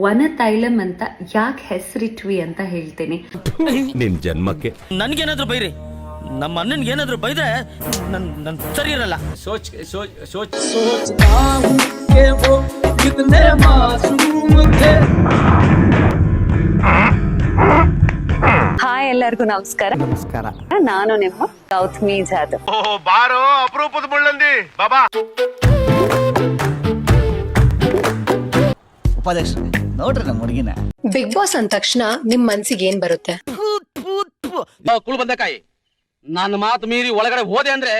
ವನ ತೈಲಂ ಅಂತ ಯಾಕೆ ಹೆಸರಿಟ್ವಿ ಅಂತ ಹೇಳ್ತೇನೆ. ನಿನ್ ಜನ್ಮಕ್ಕೆ. ನನ್ಗೇನಾದ್ರು ಬೈರಿ. ನಮ್ಮ ಅಣ್ಣನ್ಗೆ ಏನಾದ್ರೂ ಬೈದ್ರೆ ನನ್ ಸರಿ ಇರಲ್ಲ. ಸೋಚ್ ಸೋಚ್ ಸೋಚ್ ಹಾಯ್ ಎಲ್ಲರಿಗೂ ನಮಸ್ಕಾರ. ನಮಸ್ಕಾರ. ನಾನು ನಿಮ್ಮ ಗೌತಮಿ ಜಾಧವ್ ಬಾರೋ ಅಪರೂಪದ ಬುಳ್ಳಂದಿ ಬಾಬಾ. ಉಪಾಧ್ಯಕ್ಷ ನೋಡ್ರಿ ನಮ್ಮ ಹುಡುಗಿನ. ಬಿಗ್ ಬಾಸ್ ಅಂದ ತಕ್ಷಣ ನಿಮ್ ಮನ್ಸಿಗೆ ಏನ್ ಬರುತ್ತೆ? ಕುಳು ಬಂದಕಾಯಿ. ನನ್ನ ಮಾತು ಮೀರಿ ಒಳಗಡೆ ಹೋದೆ ಅಂದ್ರೆ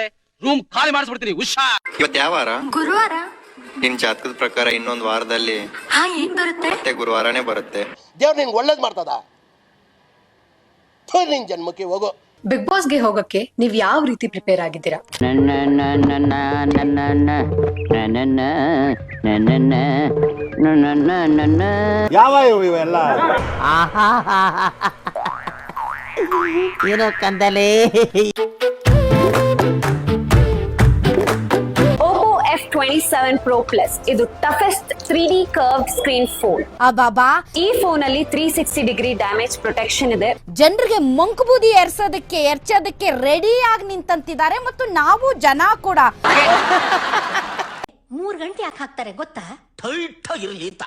ರೂಮ್ ಖಾಲಿ ಮಾಡಿಸ್ಬಿಡ್ತೀನಿ. ಹುಷಾ ಇವತ್ತು ಯಾವ ವಾರ? ಗುರುವಾರ. ನಿನ್ ಜಾತಕದ ಪ್ರಕಾರ ಇನ್ನೊಂದು ವಾರದಲ್ಲಿ ಹಾ ಏನ್ ಬರುತ್ತೆ? ಮತ್ತೆ ಗುರುವಾರನೇ ಬರುತ್ತೆ. ದೇವ್ರು ನಿನ್ಗೆ ಒಳ್ಳೇದ್ ಮಾಡ್ತದ? ಥು, ನಿನ್ ಜನ್ಮಕ್ಕೆ ಹೋಗೋ. ಬಿಗ್ ಬಾಸ್ಗೆ ಹೋಗಕ್ಕೆ ನೀವ್ ಯಾವ ರೀತಿ ಪ್ರಿಪೇರ್ ಆಗಿದ್ದೀರಾ ಏನೋ ಕಂದಲೆ ಟ್ವೆಂಟಿ ಸೆವೆನ್ ಪ್ರೋ ಪ್ಲಸ್ ಇದು toughest three D curve screen phone ಬಾಬಾ ಈ ಫೋನ್ ಅಲ್ಲಿ three sixty degree damage protection ಇದೆ. ಜನರಿಗೆ ಮಂಕು ಬೂದಿ ಎರ್ಸೋದಕ್ಕೆ ಎರ್ಚೋದಕ್ಕೆ ರೆಡಿ ಆಗಿ ನಿಂತಂತಿದ್ದಾರೆ ಮತ್ತು ನಾವು ಜನ ಕೂಡ. ಮೂರ್ ಗಂಟೆ ಯಾಕೆ ಹಾಕ್ತಾರೆ ಗೊತ್ತಾ? ಟೈಟ್ ಆಗಿರ್ಲಿ ಅಂತ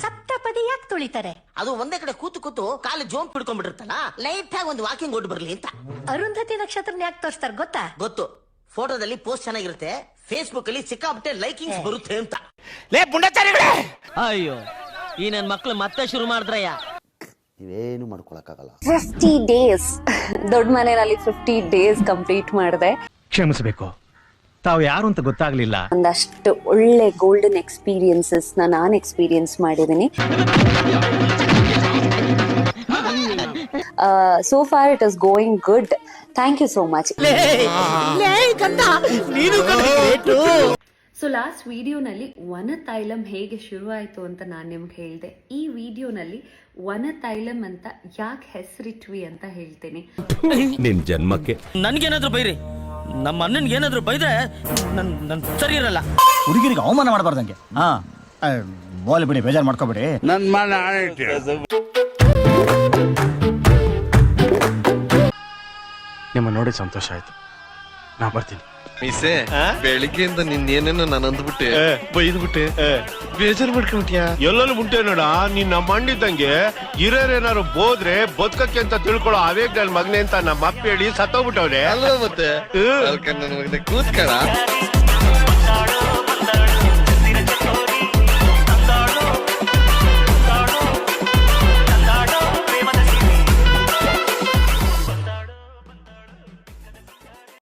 ಸಪ್ತಪದಿ ಯಾಕೆ ತುಳಿತಾರೆ? ಅದು ಒಂದೇ ಕಡೆ ಕೂತು ಕೂತು ಕಾಲು ಜೋಂಪ್ ಹಿಡ್ಕೊಂಡ್ಬಿಟ್ಟಿರ್ತಲ್ಲ ಲೈಟ್ ಆಗಿ ಒಂದು ವಾಕಿಂಗ್ ಓಡ್ ಬರ್ಲಿ ಅಂತ. ಅರುಂಧತಿ ನಕ್ಷತ್ರನ ಯಾಕೆ ತೋರಿಸ್ತಾರೆ ಗೊತ್ತಾ? ಗೊತ್ತು. ಫೋಟೋದಲ್ಲಿ ಪೋಸ್ಟ್ ಚೆನ್ನಾಗಿರುತ್ತೆ. ಫೇಸ್ಬುಕ್ ಅಲ್ಲಿ ಸಿಕ್ಕಾಪಟ್ಟೆ ಲೈಕಿಂಗ್ಸ್ ಬರುತ್ತೆ ಅಂತ. ಲೇ ಪುಂಡಚಾರಿಗಳೇ! ಅಯ್ಯೋ ಈ ನನ್ ಮಕ್ಳು ಮತ್ತೆ ಶುರು ಮಾಡಿದ್ರಯ್ಯ. ನೀವೇನು ಮಾಡ್ಕೊಳಕ್ಕಾಗಲ್ಲ. ಫಿಫ್ಟಿ ಡೇಸ್ ದೊಡ್ಡ ಮನೆಯಲ್ಲಿ ಫಿಫ್ಟಿ ಡೇಸ್ ಕಂಪ್ಲೀಟ್ ಮಾಡಿದೆ. ಕ್ಷಮಿಸಬೇಕು. ತಾವು ಯಾರು ಅಂತ ಗೊತ್ತಾಗ್ಲಿಲ್ಲ. ಒಂದಷ್ಟು ಒಳ್ಳೆ ಗೋಲ್ಡನ್ ಎಕ್ಸ್ಪೀರಿಯನ್ಸಸ್ ನಾನು ಎಕ್ಸ್ಪೀರಿಯನ್ಸ್ ಮಾಡಿದ್ದೀನಿ so far it is going good thank you so much so last ವಿಡಿಯೋನಲ್ಲಿ ವನ ತೈಲಂ ಹೇಗೆ ಶುರುವಾಯಿತು ಆಯಿತು ಅಂತ ನಾನು ನಿಮ್ಗೆ ಹೇಳಿದೆ. ಈ ವಿಡಿಯೋನಲ್ಲಿ ವನ ತೈಲಂ ಅಂತ ಯಾಕೆ ಹೆಸರಿಟ್ವಿ ಅಂತ ಹೇಳ್ತೇನೆ. ನಿನ್ ಜನ್ಮಕ್ಕೆ. ನನ್ಗೇನಾದ್ರೂ ಬೈರಿ. ನಮ್ಮ ಅಣ್ಣನ್ಗೆ ಏನಾದ್ರೂ ಬೈದ್ರೆ ನನ್ ನನ್ ಸರಿ ಇರಲ್ಲ. ಹುಡುಗಿರಿಗೆ ಅವಮಾನ ಮಾಡಬಾರ್ದಂಗೆ ಹಾ. ಬಾಲ್ ಬಿಡಿ ಬೇಜಾರು ಮಾಡ್ಕೋಬೇಡಿ. ನಿಮ್ಮ ನೋಡಿ ಸಂತೋಷ ಆಯ್ತು. ನಾ ಬರ್ತೀನಿ. ಮೀಸೆ ಬೆಳಿಗ್ಗೆಯಿಂದ ನಿನ್ ಏನೇನೋ ನಾನು ಅಂದ್ಬಿಟ್ಟೆ. ಬೈದ್ಬಿಟ್ಟೆ. ಬೇಜಾರು ಮಾಡ್ಕೊಂಬಿಟ್ಯಾ ಎಲ್ಲೆಲ್ಲಿ ಮುಂಟೆ ನೋಡ ನಿನ್ನ ಮಂಡಿದ್ದಂಗೆ ಹಿರಿಯರೇನಾರು ಬೋದ್ರೆ ಬದುಕಕ್ಕೆ ಅಂತ ತಿಳ್ಕೊಳ್ಳೋ ಅವೇಗ್ ನನ್ ಮಗನೆ ಅಂತ ನಮ್ಮ ಅಪ್ಪ ಹೇಳಿ ಸತ್ತೋಗ್ಬಿಟ್ಟವ್ರೆ ಅಲ್ವಾ ಮತ್ತೆ? ನನ್ ಕೂತ್ಕಳ